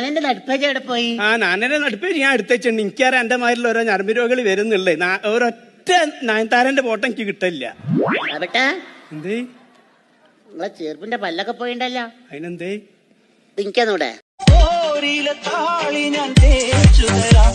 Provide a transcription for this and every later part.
ഞാൻ എന്റെ നടുപ്പേജ് എവിടെ പോയി? ആ നാനന്റെ നടുപ്പേജ് ഞാൻ എടുത്തേച്ചുണ്ട് എനിക്കറിയാം എന്റെ മാരിൽ ഓരോ ഞരമ്പ് രോഗികൾ വരുന്നുള്ളേ. ഒരൊറ്റ നയൻതാരന്റെ ഫോട്ടോ എനിക്ക് കിട്ടില്ല. എന്തേ? നിങ്ങളെ ചെറുപ്പിന്റെ പല്ലൊക്കെ പോയിണ്ടല്ലോ. അതിനെന്തേ? എനിക്കന്നൂടെ. ഓരോ താളി ഞാൻ തേച്ചു തരാം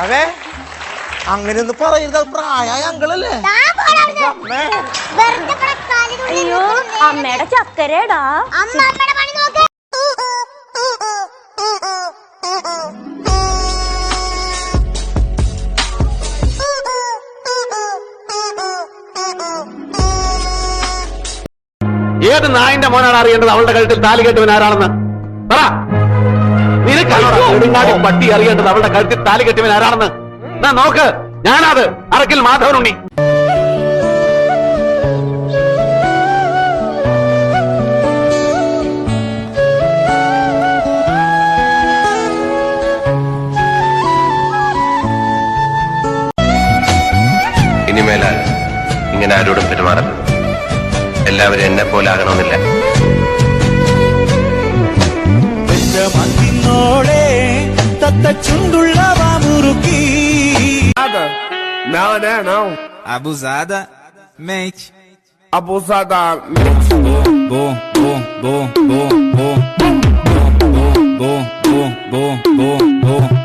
കുഞ്ഞാവേ ഒന്ന് പറയരുത് പ്രായ അങ്കളല്ലേ? അമ്മേ. അയ്യോ അമ്മയുടെ ചക്കരേടാ. ഏത് നായിന്റെ മോനാണ് അറിയേണ്ടത്? അവളുടെ കഴുത്തിൽ താലി കെട്ടുവൻ ആരാണെന്ന്? പറ. നെടുങ്ങാടി പട്ടി അറിയേണ്ടത് അവളുടെ കഴുത്തിൽ താലി കെട്ടിയവൻ ആരാണെന്ന്? എന്നാ നോക്ക് ഞാനത് അറക്കിൽ മാധവനുണ്ണി. ഇനിമേലാൽ ഇങ്ങനെ ആരോടും പെരുമാറരുത്. എല്ലാവരും എന്നെ പോലെ ആകണമെന്നില്ല Não, né? Não. Abusada, mente. Abusada. Bom, bom, bom, bom, bom, bom, bom, bom, bom, bom, bom, bom, bom.